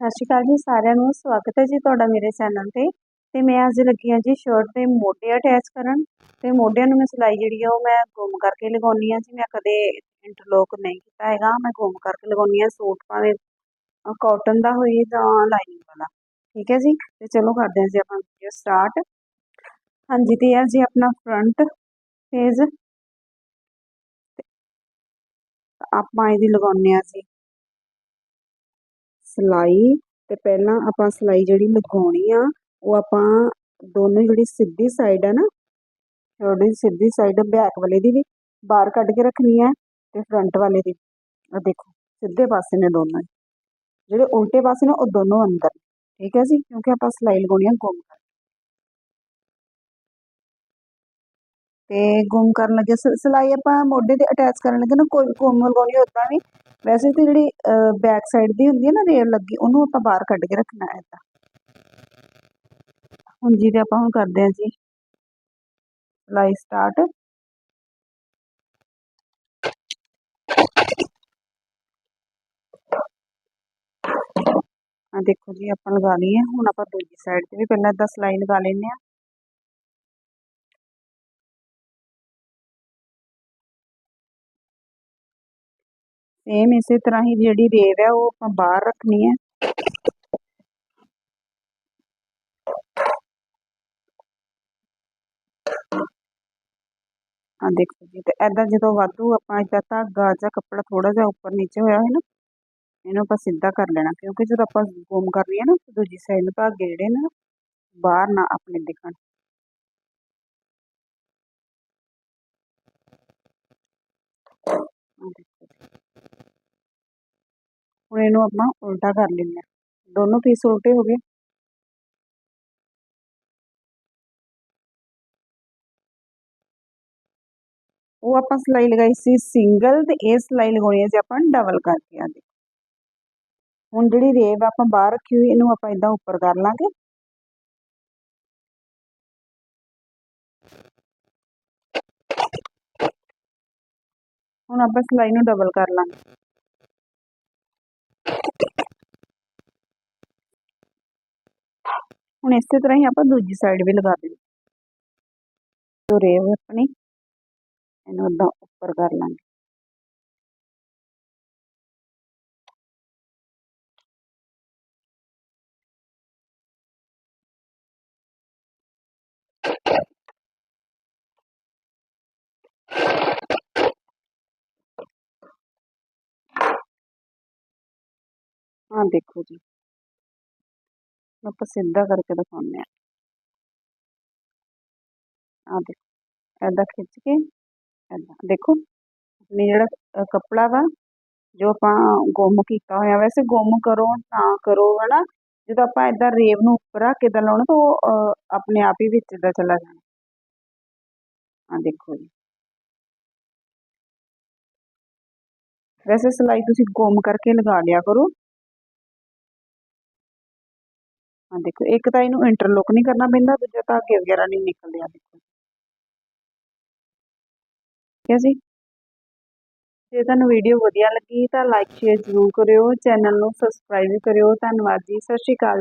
ਸਤਿ ਸ਼੍ਰੀ ਅਕਾਲ ਜੀ ਸਾਰਿਆਂ ਨੂੰ। ਸਵਾਗਤ ਹੈ ਜੀ ਤੁਹਾਡਾ ਮੇਰੇ ਚੈਨਲ ਤੇ। ਤੇ ਮੈਂ ਅੱਜ ਲੱਗੀ ਹਾਂ ਜੀ ਸ਼ਰਟ ਦੇ ਮੋਢੇ ਅਟੈਚ ਕਰਨ। ਤੇ ਮੋਢਿਆਂ ਨੂੰ ਮੈਂ ਸਿਲਾਈ ਜਿਹੜੀ ਆ ਉਹ ਮੈਂ ਗੁੰਮ ਕਰਕੇ ਲਗਾਉਣੀ ਆ ਜੀ। ਮੈਂ ਕਦੇ ਇੰਟਰਲੋਕ ਨਹੀਂ ਕੀਤਾ ਹੈਗਾ। ਮੈਂ ਗੁੰਮ ਕਰਕੇ ਲਗਾਉਣੀ ਆ ਸੂਟ ਭਾਵੇਂ ਕਾਟਨ ਦਾ ਹੋਏ ਜਾਂ ਲਾਈਨਿੰਗ ਵਾਲਾ। ਠੀਕ ਹੈ ਜੀ? ਤੇ ਚਲੋ ਕਰਦੇ ਹਾਂ ਜੀ ਆਪਾਂ ਵੀਡੀਓ ਸਟਾਰਟ ਹਾਂਜੀ, ਤੇ ਇਹ ਜੀ ਆਪਣਾ ਫਰੰਟ ਪੇਜ ਆਪਾਂ ਇਹਦੀ ਲਗਾਉਣੇ ਆ ਜੀ। ਸਿਲਾਈ ਤੇ ਪਹਿਲਾਂ ਆਪਾਂ ਸਿਲਾਈ ਜਿਹੜੀ ਲਗਾਉਣੀ ਆ, ਉਹ ਆਪਾਂ ਦੋਨੋਂ ਜਿਹੜੀ ਸਿੱਧੀ ਸਾਈਡ ਹੈ ਨਾ ਥੋੜੀ ਸਿੱਧੀ ਸਾਈਡ ਬੈਕ ਵਾਲੇ ਦੀ ਵੀ ਬਾਹਰ ਕੱਢ ਕੇ ਰੱਖਣੀ ਹੈ ਤੇ ਫਰੰਟ ਵਾਲੇ ਦੀ। ਆ ਦੇਖੋ, ਸਿੱਧੇ ਪਾਸੇ ਨੇ ਦੋਨੋਂ। ਜਿਹੜੇ ਉਲਟੇ ਪਾਸੇ ਨੇ, ਉਹ ਦੋਨੋਂ ਅੰਦਰ। ਠੀਕ ਹੈ ਜੀ? ਕਿਉਂਕਿ ਆਪਾਂ ਸਿਲਾਈ ਲਗਾਉਣੀ ਆ ਗੁੰਮ ਕਰ ਤੇ ਗੁੰਮ ਕਰਨ ਲੱਗੇ। ਸਿਲਾਈ ਆਪਾਂ ਮੋਢੇ ਤੇ ਅਟੈਚ ਕਰਨ ਲੱਗੇ ਨਾ, ਕੋਈ ਗੁੰਮ ਲਗਾਉਣੀ ਉਦਾਂ ਵੀ ਵੈਸੇ ਤੇ ਜਿਹੜੀ ਬੈਕ ਸਾਈਡ ਦੀ ਹੁੰਦੀ ਹੈ ਨਾ ਰੇਲ ਲੱਗੀ, ਉਹਨੂੰ ਆਪਾਂ ਬਾਹਰ ਕੱਢ ਕੇ ਰੱਖਣਾ ਹੈ ਤਾਂ ਹੁਣ ਜੀ ਤੇ ਆਪਾਂ ਹੁਣ ਕਰਦੇ ਹਾਂ ਜੀ। ਸਿਲਾਈ ਸਟਾਰਟ ਆ ਦੇਖੋ ਜੀ, ਆਪਾਂ ਲਗਾ ਲਈ ਹੈ ਹੁਣ ਆਪਾਂ ਦੂਜੀ ਸਾਈਡ ਤੇ ਵੀ ਪਹਿਲਾਂ ਇਦਾਂ ਸਿਲਾਈ ਲਗਾ ਲੈਂਦੇ ਆ ਸੇਮ ਇਸੇ ਤਰ੍ਹਾਂ ਹੀ ਜਿਹੜੀ ਰੇਵ ਹੈ, ਉਹ ਆਪਾਂ ਬਾਹਰ ਰੱਖਣੀ ਹੈ। ਆ ਦੇਖੋ ਜੀ ਤੇ ਐਦਾਂ ਜਦੋਂ ਵਾਧੂ ਆਪਾਂ ਇਦਾਂ ਧਾਗਾ ਜਾਂ ਕੱਪੜਾ ਥੋੜਾ ਜਿਹਾ ਉੱਪਰ ਨੀਚੇ ਹੋਇਆ ਹੈ ਨਾ, ਇਹਨੂੰ ਆਪਾਂ ਸਿੱਧਾ ਕਰ ਲੈਣਾ, ਕਿਉਂਕਿ ਜਦੋਂ ਆਪਾਂ ਗੁੰਮ ਕਰ ਰਹੀ ਨਾ ਦੂਜੀ ਸਾਈਡ ਨੂੰ ਧਾਗੇ ਜਿਹੜੇ ਨਾ ਬਾਹਰ ਨਾ ਆਪਣੇ ਦਿਖਣ। ਹੁਣ ਇਹਨੂੰ ਆਪਾਂ ਉਲਟਾ ਕਰ ਲੈਂਦੇ ਹਾਂ। ਦੋਨੋਂ ਪੀਸ ਉਲਟੇ ਹੋ ਗਏ। ਉਹ ਆਪਾਂ ਸਿਲਾਈ ਲਗਾਈ ਸੀ ਸਿੰਗਲ ਤੇ ਇਹ ਸਿਲਾਈ ਲਗਾਉਣੀ ਹੈ ਜੇ ਆਪਾਂ ਡਬਲ ਕਰਕੇ ਆ ਦੇ ਹੁਣ ਜਿਹੜੀ ਰੇਵ ਆਪਾਂ ਬਾਹਰ ਰੱਖੀ ਹੋਈ, ਇਹਨੂੰ ਆਪਾਂ ਇਦਾਂ ਉੱਪਰ ਕਰ ਲਾਂਗੇ। ਹੁਣ ਆਪਾਂ ਸਿਲਾਈ ਨੂੰ ਡਬਲ ਕਰ ਲਾਂਗੇ। ਹੁਣ ਇਸੇ ਤਰ੍ਹਾਂ ਹੀ ਆਪਾਂ ਦੂਜੀ ਸਾਈਡ ਵੀ ਲਗਾ ਦੇਣੀ ਜੋ ਰੇਵ ਆਪਣੀ। ਇਹਨੂੰ ਉਦਾਂ ਉੱਪਰ ਕਰ ਲਾਂਗੇ। ਹਾਂ ਦੇਖੋ ਜੀ। ਆਪਾਂ ਸਿੱਧਾ ਕਰਕੇ ਦਿਖਾਉਂਦੇ ਆ ਆ ਦੇਖੋ ਐਦਾਂ ਖਿੱਚ ਕੇ ਐਦਾਂ ਦੇਖੋ, ਆਪਣੀ ਜਿਹੜਾ ਕੱਪੜਾ ਵਾ, ਜੋ ਆਪਾਂ ਗੁੰਮ ਕੀਤਾ ਹੋਇਆ, ਵੈਸੇ ਗੁੰਮ ਕਰੋ, ਨਾ ਕਰੋ, ਹਨਾ, ਜਦੋਂ ਆਪਾਂ ਐਦਾਂ ਰੇਵ ਨੂੰ ਉੱਪਰ ਆ ਕੇ ਤਾਂ ਲਾਉਣਾ, ਤਾਂ ਉਹ ਆਪਣੇ ਆਪ ਹੀ ਵਿੱਚ ਦਾ ਚਲਾ ਜਾਣਾ। ਆ ਦੇਖੋ ਜੀ। ਵੈਸੇ ਸਿਲਾਈ ਤੁਸੀਂ ਗੁੰਮ ਕਰਕੇ ਲਗਾ ਲਿਆ ਕਰੋ। ਆ ਦੇਖੋ, ਇੱਕ ਤਾਂ ਇਹਨੂੰ ਇੰਟਰਲੋਕ ਨਹੀਂ ਕਰਨਾ ਪੈਂਦਾ, ਦੂਜਾ ਧਾਗੇ ਵਗੈਰਾ ਨਹੀਂ ਨਿਕਲਦੇ ਆ, ਦੇਖੋ। ਠੀਕ ਹੈ ਜੀ? ਜੇ ਤੁਹਾਨੂੰ ਵੀਡੀਓ ਵਧੀਆ ਲੱਗੀ ਤਾਂ ਲਾਈਕ ਸ਼ੇਅਰ ਜ਼ਰੂਰ ਕਰਿਓ ਚੈਨਲ ਨੂੰ ਸਬਸਕ੍ਰਾਈਬ ਕਰਿਓ। ਧੰਨਵਾਦ ਜੀ, ਸਤਿ ਸ਼੍ਰੀ ਅਕਾਲ।